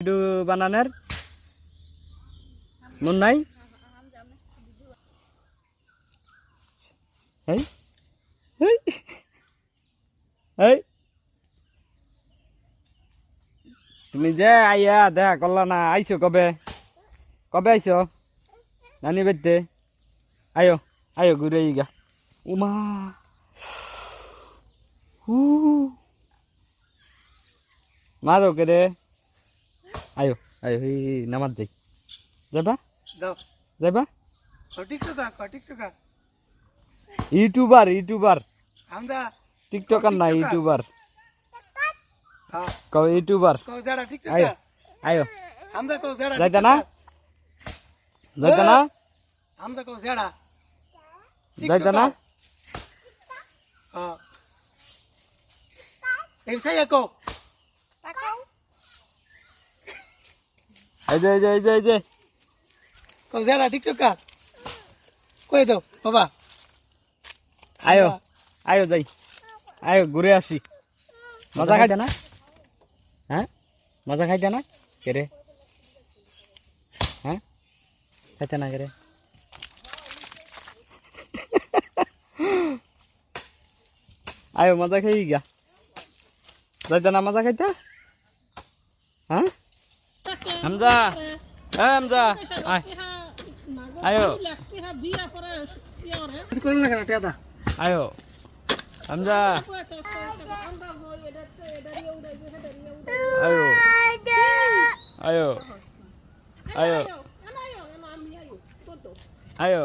Video বানানোর মন নাই? তুমি যে আইয়া দেখা করলা না, আইছো কবে? কবে আইছো? নানি বেতে আয়ো আয়ো ঘুরে গা উমা। মারো কে রে আয়ো আয়ো হি নামাজ যাই। যাবা? যাবা ইউটিউবার ইউটিউবার। টিকটকার না ইউটিউবার। হ্যাঁ। ইউটিউবার। কও ঠিক আয়ো আয়ো। যাইতা না? যাইতা না? যাইতা না? হ্যাঁ। এই সাইয়া কও। এই যে এই যে এই যে এই যে। কও জাড়া ঠিক তো কা কই দাও বাবা। আয়ো আয়ো যাই আয়ো ঘুরে আসি। মজা খাইতে না? হ্যাঁ? মজা খাইতে না? কে রে? হ্যাঁ? খাইতে না কে রে? আয়ো মজা খাই গা। যাইতে না মজা খাইতে? হ্যাঁ? হামজা এ হামজা আয় আয়ো কিছু করল না কেন টেদা আয়ো হামজা আয়ো আয়ো আয়ো আয়ো